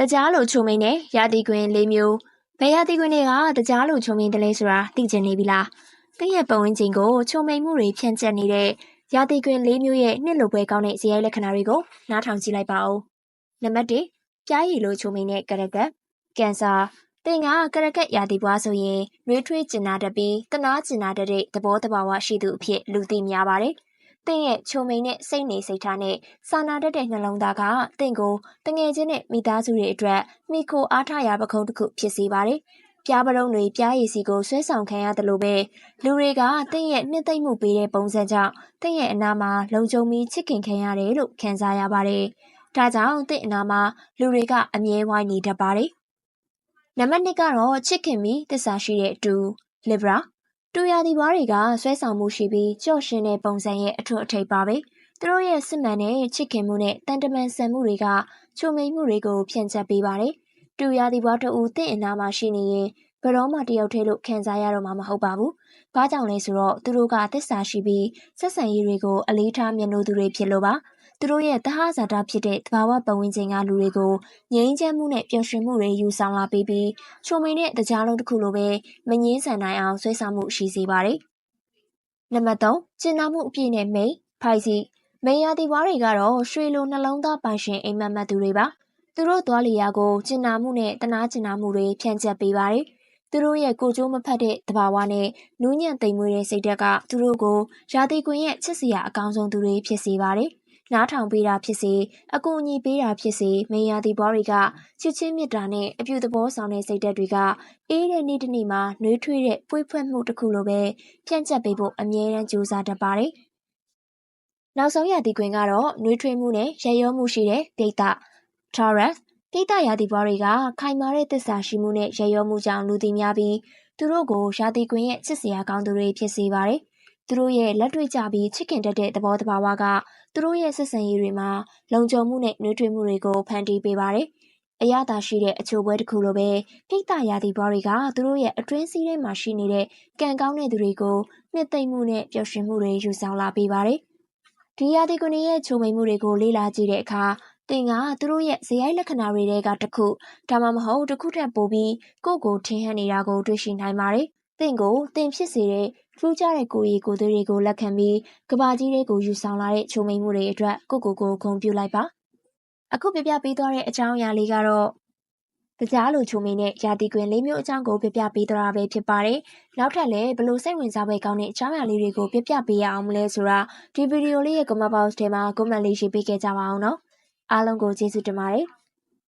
တကြားလိုချုံမိန်နဲ့ရာသီကွင်း၄မျိုးဘယ်ရာသီကွင်းတွေကတကြားလိုချုံမိန်တယ်လဲဆိုတာသိချင်နေပြီလားတင့်ရဲ့ပတ်ဝန်းကျင်ကိုချုံမိန်မှုတွေဖြန့်ကျက်နေတဲ့ရာသီကွင်း၄မျိုးရဲ့နှစ်လိုပွဲကောင်းတဲ့ဇယိုင်းလက္ခဏာတွေကိုနားထောင်ကြည့်လိုက်ပါဦးနံပါတ်၁ပြားရည်လိုချုံမိန်တဲ့ကရကတ်ကင်ဆာတင်ကကရကက်ရာသီပွားဆိုရင်နှွေးထွေးကျင်နာတတ်ပြီးတနာကျင်နာတတ်တဲ့သဘောတဘာဝရှိသူအဖြစ်လူသိများပါတယ်။ တင့်ရဲ့ချုံမိန်နဲ့စိတ်နေစိတ်ထားနဲ့စာနာတတ်တဲ့နှလုံးသားကတင့်ကိုတငယ်ချင်းနဲ့မိသားစုတွေအတွက်မိခိုအားထားရာပခုံးတစ်ခုဖြစ်စေပါတယ်။ပြားပရုံးတွေပြားရည်စီကိုဆွဲဆောင်ခံရတယ်လို့ပဲလူတွေကတင့်ရဲ့နှစ်သိမ့်မှုပေးတဲ့ပုံစံကြောင့်တင့်ရဲ့အနာမှာလုံခြုံပြီးချစ်ခင်ခံရတယ်လို့ခံစားရပါတယ်။ဒါကြောင့်တင့်အနာမှာလူတွေကအမြဲဝိုင်းနေတတ်ပါတယ်။နံပါတ်2ကတော့ချစ်ခင်ပြီးတစ္ဆာရှိတဲ့အတူ Libra တူရသည်ဘွားတွေကဆွဲဆောင်မှုရှိပြီးကြော့ရှင်တဲ့ပုံစံရဲ့အထွတ်အထိပ်ပါပဲသူတို့ရဲ့စစ်မှန်တဲ့ချစ်ခင်မှုနဲ့တန်တမန်ဆန်မှုတွေကချုံမိန်မှုတွေကိုဖြန့်ကျက်ပေးပါတယ်တူရသည်ဘွားတူတင့်အနာမှာရှိနေရင်ဘယ်တော့မှတယောက်တည်းလို့ခံစားရတော့မှာမဟုတ်ပါဘူး။ဘာကြောင့်လဲဆိုတော့သူတို့ကသစ္စာရှိပြီးဆက်ဆံရေးတွေကိုအလေးထားမြတ်နိုးသူတွေဖြစ်လို့ပါ။ သူတို့ရဲ့သဟဇာတဖြစ်တဲ့သဘာဝပတ်ဝန်းကျင်ကလူတွေကိုငြိမ်းချမ်းမှုနဲ့ပျော်ရွှင်မှုတွေယူဆောင်လာပေးပြီးချုံမိန်တဲ့တကြားလုံးတစ်ခုလိုပဲမငင်းဆန်နိုင်အောင်ဆွဲဆောင်မှုရှိစေပါတယ်။နံပါတ်3ကျင်နာမှုအပြည့်နဲ့မိန်ဖိုက်စီမေယာတီဘွားတွေကတော့ရွှေလိုနှလုံးသားပိုင်ရှင်အိမ်မက်မက်သူတွေပါ။သူတို့သွားလျာကိုကျင်နာမှုနဲ့တနာကျင်နာမှုတွေဖြန့်ကျက်ပေးပါတယ်။သူတို့ရဲ့ကိုကြိုးမဖက်တဲ့တဘာဝနဲ့နူးညံ့သိမ်မွေးတဲ့စိတ်ဓာတ်ကသူတို့ကိုရာသီကွင်ရဲ့ချစ်စရာအကောင်းဆုံးသူတွေဖြစ်စေပါတယ် နားထောင်ပေးတာဖြစ်စေအကူအညီပေးတာဖြစ်စေမယာတီဘွားတွေကချစ်ချင်းမြတ်တာနဲ့အပြုသဘောဆောင်တဲ့စိတ်ဓာတ်တွေကအေးတဲ့နေ့တစ်နေ့မှာနှွေးထွေးတဲ့ပွေ့ဖွက်မှုတစ်ခုလိုပဲပြန့်ကျက်ပေးဖို့အမြဲတမ်းကြိုးစားတတ်ပါတယ်။နောက်ဆုံးရာသီခွင်ကတော့နှွေးထွေးမှုနဲ့ရရောမှုရှိတဲ့ဒိတ်တာ Taurus ဒိတ်တာရာသီဘွားတွေကခိုင်မာတဲ့သစ္စာရှိမှုနဲ့ရရောမှုကြောင့်လူသိများပြီးသူတို့ကိုရာသီခွင်ရဲ့ချစ်စရာကောင်းသူတွေဖြစ်စေပါတယ်။ သူတို့ရဲ့လက်တွေ့ကြပြီးချစ်ခင်တတ်တဲ့သဘောတဘာဝကသူတို့ရဲ့ဆက်ဆံရေးတွေမှာလုံခြုံမှုနဲ့နှွေးထွေးမှုတွေကိုဖန်တီးပေးပါတယ်။အရသာရှိတဲ့အချိုပွဲတစ်ခုလိုပဲပြိတ္တရာသီဘွားတွေကသူတို့ရဲ့အတွင်းစည်းထဲမှာရှိနေတဲ့ကံကောင်းတဲ့သူတွေကိုနှစ်သိမ့်မှုနဲ့ပျော်ရွှင်မှုတွေယူဆောင်လာပေးပါတယ်။ဒီရာသီကွန်ရဲ့ချိုမိန်မှုတွေကိုလေ့လာကြည့်တဲ့အခါသင်ကသူတို့ရဲ့ဇယိုက်လက္ခဏာတွေကတစ်ခုဒါမှမဟုတ်တစ်ခုထက်ပိုပြီးကိုယ့်ကိုထင်ဟပ်နေတာကိုတွေ့ရှိနိုင်ပါတယ်။ သင်ကိုသင်ဖြစ်စေတဲ့ထူးခြားတဲ့ကိုယ်ရည်ကိုယ်သွေးတွေကိုလက်ခံပြီးကဘာကြီးတွေကိုယူဆောင်လာတဲ့ချုံမိန်မှုတွေအတွက်ကိုကိုကိုဂုဏ်ပြုလိုက်ပါအခုပြပြပေးသွားတဲ့အကြောင်းအရာလေးကတော့တရားလိုချုံမိန်နဲ့ရာသီကွင်လေးမျိုးအကြောင်းကိုပြပြပေးသွားတာပဲဖြစ်ပါတယ်နောက်ထပ်လည်းဘလို့စိတ်ဝင်စားဖွယ်ကောင်းတဲ့အကြောင်းအရာလေးတွေကိုပြပြပေးရအောင်မလဲဆိုတာဒီဗီဒီယိုလေးရဲ့ comment box ထဲမှာ comment လေးရေးပေးခဲ့ကြပါအောင်နော်အားလုံးကိုကျေးဇူးတင်ပါတယ်